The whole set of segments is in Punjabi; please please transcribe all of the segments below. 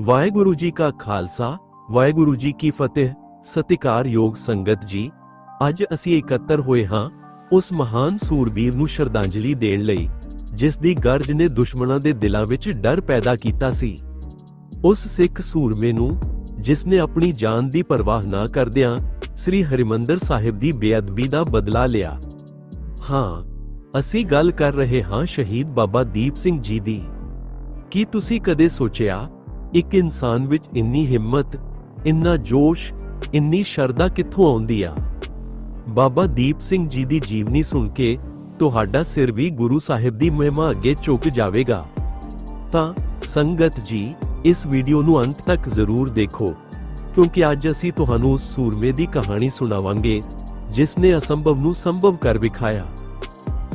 ਵਾਹਿਗੁਰੂ ਜੀ ਕਾ ਖਾਲਸਾ, ਵਾਹਿਗੁਰੂ ਜੀ ਕੀ ਫਤਿਹ ਸਤਿਕਾਰਯੋਗ ਸੰਗਤ ਜੀ। ਅੱਜ ਅਸੀਂ ਇਕੱਤਰ ਹੋਏ ਹਾਂ ਉਸ ਮਹਾਨ ਸੂਰਬੀਰ ਨੂੰ ਸ਼ਰਧਾਂਜਲੀ ਦੇਣ ਲਈ, ਜਿਸ ਦੀ ਗਰਜ ਨੇ ਦੁਸ਼ਮਣਾਂ ਦੇ ਦਿਲਾਂ ਵਿੱਚ ਡਰ ਪੈਦਾ ਕੀਤਾ ਸੀ। ਉਸ ਸਿੱਖ ਸੂਰਮੇ ਨੂੰ, ਜਿਸ ਨੇ ਆਪਣੀ ਜਾਨ ਦੀ ਪਰਵਾਹ ਨਾ ਕਰਦਿਆਂ ਸ੍ਰੀ ਹਰਿਮੰਦਰ ਸਾਹਿਬ ਦੀ ਬੇਅਦਬੀ ਦਾ ਬਦਲਾ ਲਿਆ। ਹਾਂ, ਅਸੀਂ ਗੱਲ ਕਰ ਰਹੇ ਹਾਂ ਸ਼ਹੀਦ ਬਾਬਾ ਦੀਪ ਸਿੰਘ ਜੀ ਦੀ। ਕੀ ਤੁਸੀਂ ਕਦੇ ਸੋਚਿਆ ਇੱਕ ਇਨਸਾਨ ਵਿੱਚ ਇੰਨੀ ਹਿੰਮਤ, ਇੰਨਾ ਜੋਸ਼, ਇੰਨੀ ਸ਼ਰਧਾ ਕਿੱਥੋਂ ਆਉਂਦੀ ਆ? ਬਾਬਾ ਦੀਪ ਸਿੰਘ ਜੀ ਦੀ ਜੀਵਨੀ ਸੁਣ ਕੇ ਤੁਹਾਡਾ ਸਿਰ ਵੀ ਗੁਰੂ ਸਾਹਿਬ ਦੀ ਮਹਿਮਾ ਅੱਗੇ ਝੁਕ ਜਾਵੇਗਾ। ਤਾਂ ਸੰਗਤ ਜੀ, ਇਸ ਵੀਡੀਓ ਨੂੰ ਅੰਤ ਤੱਕ ਜ਼ਰੂਰ ਦੇਖੋ, ਕਿਉਂਕਿ ਅੱਜ ਅਸੀਂ ਤੁਹਾਨੂੰ ਉਸ ਸੂਰਮੇ ਦੀ ਕਹਾਣੀ ਸੁਣਾਵਾਂਗੇ, ਜਿਸ ਨੇ ਅਸੰਭਵ ਨੂੰ ਸੰਭਵ ਕਰ ਵਿਖਾਇਆ।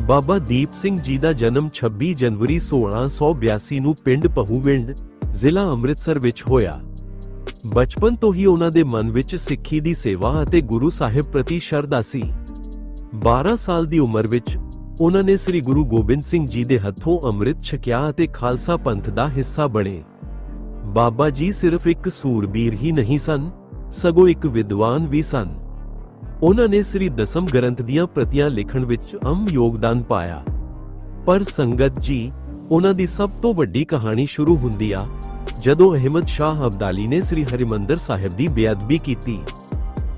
ਬਾਬਾ ਦੀਪ ਸਿੰਘ ਜੀ ਦਾ ਜਨਮ 26 ਜਨਵਰੀ 1682 ਨੂੰ ਪਿੰਡ ਪਹੂਵਿੰਡ ਜ਼ਿਲ੍ਹਾ ਅੰਮ੍ਰਿਤਸਰ ਵਿੱਚ ਹੋਇਆ। ਬਚਪਨ ਤੋਂ ਹੀ ਉਹਨਾਂ ਦੇ ਮਨ ਵਿੱਚ ਸਿੱਖੀ ਦੀ ਸੇਵਾ ਅਤੇ ਗੁਰੂ ਸਾਹਿਬ ਪ੍ਰਤੀ ਸ਼ਰਧਾ ਸੀ। 12 ਸਾਲ ਦੀ ਉਮਰ ਵਿੱਚ ਉਹਨਾਂ ਨੇ ਸ੍ਰੀ ਗੁਰੂ ਗੋਬਿੰਦ ਸਿੰਘ ਜੀ ਦੇ ਹੱਥੋਂ ਅੰਮ੍ਰਿਤ ਛਕਿਆ ਅਤੇ ਖਾਲਸਾ ਪੰਥ ਦਾ ਹਿੱਸਾ ਬਣੇ। ਬਾਬਾ ਜੀ ਸਿਰਫ ਇੱਕ ਸੂਰਬੀਰ ਹੀ ਨਹੀਂ ਸਨ, ਸਗੋਂ ਇੱਕ ਵਿਦਵਾਨ ਵੀ ਸਨ। ਉਹਨਾਂ ਨੇ ਸ੍ਰੀ ਦਸਮ ਗ੍ਰੰਥ ਦੀਆਂ ਪ੍ਰਤੀਆਂ ਲਿਖਣ ਵਿੱਚ ਅਮ ਯੋਗਦਾਨ ਪਾਇਆ। ਪਰ ਸੰਗਤ ਜੀ ਉਹਨਾਂ ਦੀ ਸਭ ਤੋਂ ਵੱਡੀ ਕਹਾਣੀ ਸ਼ੁਰੂ ਹੁੰਦੀ ਆ, ਜਦੋਂ ਅਹਿਮਦ ਸ਼ਾਹ ਅਬਦਾਲੀ ਨੇ ਸ੍ਰੀ ਹਰਿਮੰਦਰ ਸਾਹਿਬ ਦੀ ਬੇਅਦਬੀ ਕੀਤੀ।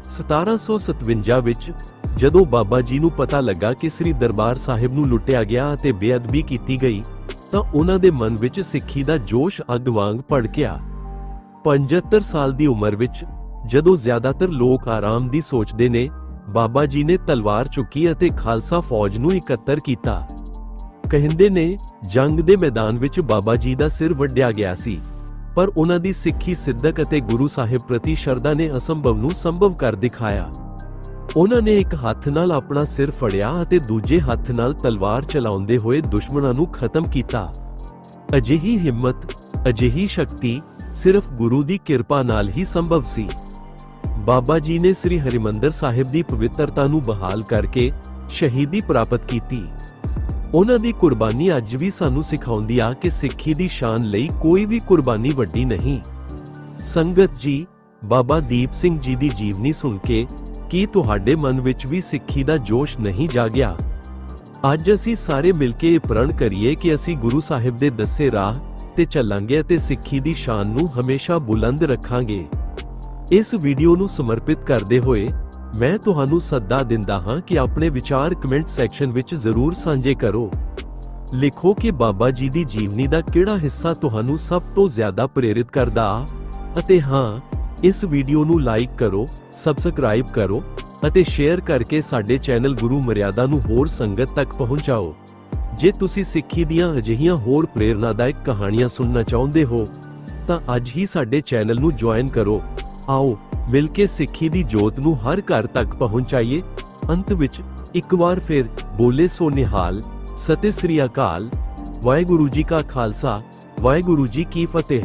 1757 ਵਿੱਚ, ਜਦੋਂ ਬਾਬਾ ਜੀ ਨੂੰ ਪਤਾ ਲੱਗਾ ਕਿ ਸ੍ਰੀ ਦਰਬਾਰ ਸਾਹਿਬ ਨੂੰ ਲੁੱਟਿਆ ਗਿਆ ਅਤੇ ਬੇਅਦਬੀ ਕੀਤੀ ਗਈ, ਤਾਂ ਉਹਨਾਂ ਦੇ ਮਨ ਵਿੱਚ ਸਿੱਖੀ ਦਾ ਜੋਸ਼ ਅੱਗ ਵਾਂਗ ਭੜਕਿਆ। 75 ਸਾਲ ਦੀ ਉਮਰ ਵਿੱਚ, ਜਦੋਂ ਜ਼ਿਆਦਾਤਰ ਲੋਕ ਆਰਾਮ ਦੀ ਸੋਚਦੇ ਨੇ, ਬਾਬਾ ਜੀ ਨੇ ਤਲਵਾਰ ਚੁੱਕੀ ਅਤੇ ਖਾਲਸਾ ਫੌਜ ਨੂੰ ਇਕੱਤਰ ਕੀਤਾ। ਕਹਿੰਦੇ ਨੇ, ਜੰਗ ਦੇ ਮੈਦਾਨ ਵਿੱਚ ਬਾਬਾ ਜੀ ਦਾ ਸਿਰ ਵੱਢਿਆ ਗਿਆ ਸੀ। ਪਰ ਉਹਨਾਂ ਦੀ ਸਿੱਖੀ ਸਿੱਧਕ ਅਤੇ ਗੁਰੂ ਸਾਹਿਬ ਪ੍ਰਤੀ ਸ਼ਰਧਾ ਨੇ ਅਸੰਭਵ ਨੂੰ ਸੰਭਵ ਕਰ ਦਿਖਾਇਆ। ਉਹਨਾਂ ਨੇ ਇੱਕ ਹੱਥ ਨਾਲ ਆਪਣਾ ਸਿਰ ਫੜਿਆ ਅਤੇ ਦੂਜੇ ਹੱਥ ਨਾਲ ਤਲਵਾਰ ਚਲਾਉਂਦੇ ਹੋਏ ਦੁਸ਼ਮਣਾਂ ਨੂੰ ਖਤਮ ਕੀਤਾ। ਅਜਿਹੀ ਹਿੰਮਤ, ਅਜਿਹੀ ਸ਼ਕਤੀ ਸਿਰਫ ਗੁਰੂ ਦੀ ਕਿਰਪਾ ਨਾਲ ਹੀ ਸੰਭਵ ਸੀ। ਬਾਬਾ ਜੀ ਨੇ ਸ੍ਰੀ ਹਰਿਮੰਦਰ ਸਾਹਿਬ ਦੀ ਪਵਿੱਤਰਤਾ ਨੂੰ ਬਹਾਲ ਕਰਕੇ ਸ਼ਹੀਦੀ ਪ੍ਰਾਪਤ ਕੀਤੀ। ਉਹਨਾਂ ਦੀ ਕੁਰਬਾਨੀ ਅੱਜ ਵੀ ਸਾਨੂੰ ਸਿਖਾਉਂਦੀ ਆ ਕਿ ਸਿੱਖੀ ਦੀ ਸ਼ਾਨ ਲਈ ਕੋਈ ਵੀ ਕੁਰਬਾਨੀ ਵੱਡੀ ਨਹੀਂ। ਸੰਗਤ ਜੀ, ਬਾਬਾ ਦੀਪ ਸਿੰਘ ਜੀ ਦੀ ਜੀਵਨੀ ਸੁਣ ਕੇ ਕੀ ਤੁਹਾਡੇ ਮਨ ਵਿੱਚ ਵੀ ਸਿੱਖੀ ਦਾ ਜੋਸ਼ ਨਹੀਂ ਜਾਗਿਆ ਅੱਜ ਅਸੀਂ ਸਾਰੇ ਮਿਲ ਕੇ ਇਹ ਪ੍ਰਣ ਕਰੀਏ ਕਿ ਅਸੀਂ ਗੁਰੂ ਸਾਹਿਬ ਦੇ ਦੱਸੇ ਰਾਹ ਤੇ ਚੱਲਾਂਗੇ ਅਤੇ ਸਿੱਖੀ ਦੀ ਸ਼ਾਨ ਨੂੰ ਹਮੇਸ਼ਾ ਬੁਲੰਦ ਰੱਖਾਂਗੇ। ਇਸ ਵੀਡੀਓ ਨੂੰ ਸਮਰਪਿਤ ਕਰਦੇ ਹੋਏ ਮੈਂ ਤੁਹਾਨੂੰ ਸੱਦਾ ਦਿੰਦਾ ਹਾਂ ਕਿ ਆਪਣੇ ਵਿਚਾਰ ਕਮੈਂਟ ਸੈਕਸ਼ਨ ਵਿੱਚ ਜ਼ਰੂਰ ਸਾਂਝੇ ਕਰੋ। ਲਿਖੋ ਕਿ ਬਾਬਾ ਜੀ ਦੀ ਜੀਵਨੀ ਦਾ ਕਿਹੜਾ ਹਿੱਸਾ ਤੁਹਾਨੂੰ ਸਭ ਤੋਂ ਜ਼ਿਆਦਾ ਪ੍ਰੇਰਿਤ ਕਰਦਾ ਅਤੇ ਹਾਂ, ਇਸ ਵੀਡੀਓ ਨੂੰ ਲਾਈਕ ਕਰੋ, ਸਬਸਕ੍ਰਾਈਬ ਕਰੋ ਅਤੇ ਸ਼ੇਅਰ ਕਰਕੇ ਸਾਡੇ ਚੈਨਲ ਗੁਰੂ ਮਰਿਆਦਾ ਨੂੰ ਹੋਰ ਸੰਗਤ ਤੱਕ ਪਹੁੰਚਾਓ। ਜੇ ਤੁਸੀਂ ਸਿੱਖੀ ਦੀਆਂ ਅਜਿਹੀਆਂ ਹੋਰ ਪ੍ਰੇਰਨਾਦਾਇਕ ਕਹਾਣੀਆਂ ਸੁਣਨਾ ਚਾਹੁੰਦੇ ਹੋ, ਤਾਂ ਅੱਜ ਹੀ ਸਾਡੇ ਚੈਨਲ ਨੂੰ ਜੁਆਇਨ ਕਰੋ। ਆਓ ਮਿਲ ਕੇ ਸਿੱਖੀ ਦੀ ਜੋਤ ਨੂੰ ਹਰ ਘਰ ਤੱਕ ਪਹੁੰਚਾਈਏ। ਅੰਤ ਵਿੱਚ ਇੱਕ ਵਾਰ ਫਿਰ ਬੋਲੇ ਸੋ ਨਿਹਾਲ, ਸਤਿ ਸ੍ਰੀ ਅਕਾਲ, ਵਾਹਿਗੁਰੂ ਜੀ ਕਾ ਖਾਲਸਾ, ਵਾਹਿਗੁਰੂ ਜੀ ਕੀ ਫਤਿਹ।